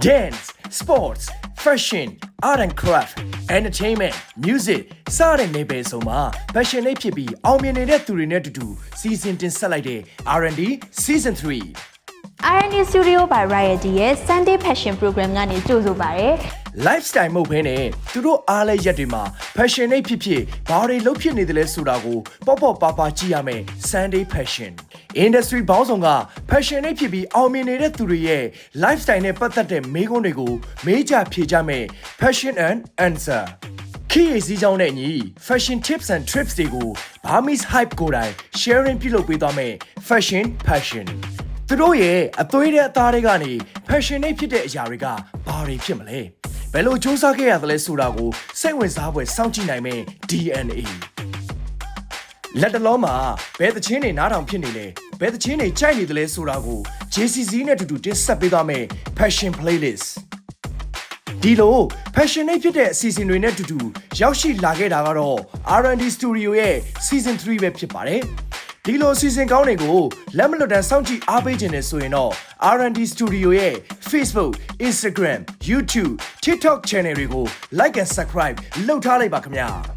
dance sports fashion art and craft entertainment music စတဲ့နေပယ်ဆုံးမှာ fashion လေးဖြစ်ပြီးအောင်မြင်နေတဲ့သူတွေနဲ့တူတူစီစဉ်တင်ဆက်လိုက်တဲ့ R&D season 3 R&D Studio by Riot ရဲ့ Sunday Fashion Program ကနေကြိုဆိုပါရစေ lifestyle မဟုတ်ဘဲနဲ့သူတို့အားလဲရက်တွေမှာ fashion နဲ့ဖြစ်ဖြစ်ဘာတွေလုပ်ဖြစ်နေတယ်လဲဆိုတာကိုပေါ့ပေါ့ပါပါကြည့်ရမယ် Sunday Fashion industry ဘောင်းဆောင်က fashion နဲ့ဖြစ်ပြီးအောင်မြင်နေတဲ့သူတွေရဲ့ lifestyle နဲ့ပတ်သက်တဲ့မေးခွန်းတွေကိုမေးကြဖြေကြမယ် fashion and answer ခေတ်ရည်စည်းကြောင်းနဲ့အညီ fashion tips and trips တွေကို Burmese hype ကိုယ်တိုင် sharing ပြုလုပ်ပေးသွားမယ် fashion passion သူတို့ရဲ့အသွေးတဲ့အသားတွေကနေ fashion နဲ့ဖြစ်တဲ့အရာတွေကဘာတွေဖြစ်မလဲဘယ်လိုစူးစမ်းခဲ့ရသလဲဆိုတာကိုစိတ်ဝင်စားဖွယ်စောင့်ကြည့်နိုင်မယ် DNA လက်တလုံးမှာဘယ်သချင်းတွေနားထောင်ဖြစ်နေလဲဘယ်သချင်းတွေကြိုက်နေသလဲဆိုတာကို JCC နဲ့အတူတူတင်ဆက်ပေးသွားမယ် fashion playlist ဒီလို fashion နဲ့ဖြစ်တဲ့အစီအစဉ်တွေနဲ့အတူတူရောက်ရှိလာခဲ့တာကတော့ R&D Studio ရဲ့ Season 3ပဲဖြစ်ပါတယ်ဒီလိုအစီအစဉ်ကောင်းတွေကိုလက်မလွတ်တမ်းစောင့်ကြည့်အားပေးခြင်းနဲ့ဆိုရင်တော့ R&D Studio ရဲ့ Facebook, Instagram, YouTube, TikTok channel တွေကို like and subscribe လုပ်ထားလိုက်ပါခင်ဗျာ